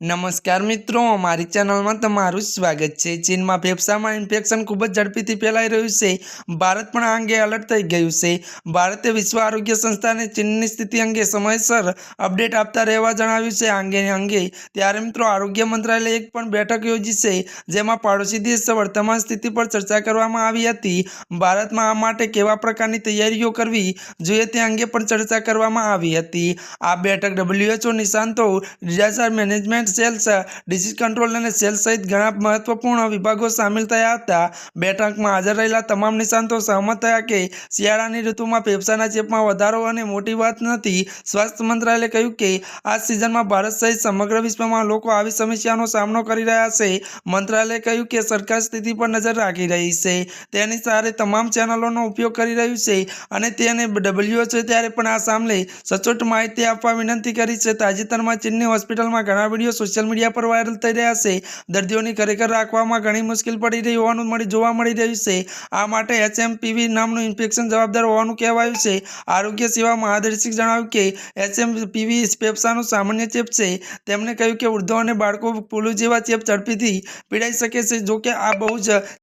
નમસ્કાર મિત્રો, અમારી ચેનલમાં તમારું સ્વાગત છે. ચીનમાં ફેફસામાં ઇન્ફેક્શન ખૂબ જ ઝડપીથી ફેલાઈ રહ્યું છે. ભારત પણ આ અંગે એલર્ટ થઈ ગયું છે. ભારતે વિશ્વ આરોગ્ય સંસ્થાને ચીનની સ્થિતિ અંગે સમયસર અપડેટ આપતા રહેવા જણાવ્યું છે. આ અંગે અંગે ત્યારે મિત્રો આરોગ્ય મંત્રાલયે એક પણ બેઠક યોજી છે, જેમાં પાડોશી દેશ વર્તમાન સ્થિતિ પર ચર્ચા કરવામાં આવી હતી. ભારતમાં આ માટે કેવા પ્રકારની તૈયારીઓ કરવી જોઈએ તે અંગે પણ ચર્ચા કરવામાં આવી હતી. આ બેઠક WHO નિશાંતો disaster management cells disease control અને સેલ્સ સહિત ઘણા મહત્વપૂર્ણ વિભાગો સામેલ થયા હતા. બેઠકમાં હાજર રહેલા તમામ નિષ્ણાંતો સહમત થયા કે શિયાળાની ઋતુમાં ફેફસાના ચેપમાં વધારો અને મોટી વાત નથી. સ્વાસ્થ્ય મંત્રાલયે કહ્યું કે આ સિઝનમાં ભારત સહિત સમગ્ર વિશ્વમાં લોકો આવી સમસ્યાનો સામનો કરી રહ્યા છે. મંત્રાલયે કહ્યું કે સરકાર સ્થિતિ પર નજર રાખી રહી છે. તેની સાથે તમામ ચેનલોનો ઉપયોગ કરી રહ્યું છે અને તેને ડબ્લ્યુએચઓ ત્યારે પણ આ સામે સચોટ માહિતી આપવા વિનંતી કરી છે. તાજેતરમાં ચીનની હોસ્પિટલમાં ઘણા વીડિયો સોશિયલ મીડિયા પર વાયરલ થઈ રહ્યા છે. દર્દીઓની ખરેખર રાખવામાં ઘણી મુશ્કેલ પડી રહી હોવાનું મળી જોવા મળી રહ્યું છે. આ માટે એચએમપીવી નામનું ઇન્ફેક્શન જવાબદાર હોવાનું કહેવાયું છે. આરોગ્ય સેવા મહાદર્શક જણાવ્યું કે એચએમપીવી ફેફસાનો સામાન્ય ચેપ છે. તેમણે કહ્યું કે વૃદ્ધો અને બાળકો પુલુ જેવા ચેપ ઝડપીથી પીડાઈ શકે છે. જોકે આ બહુ જ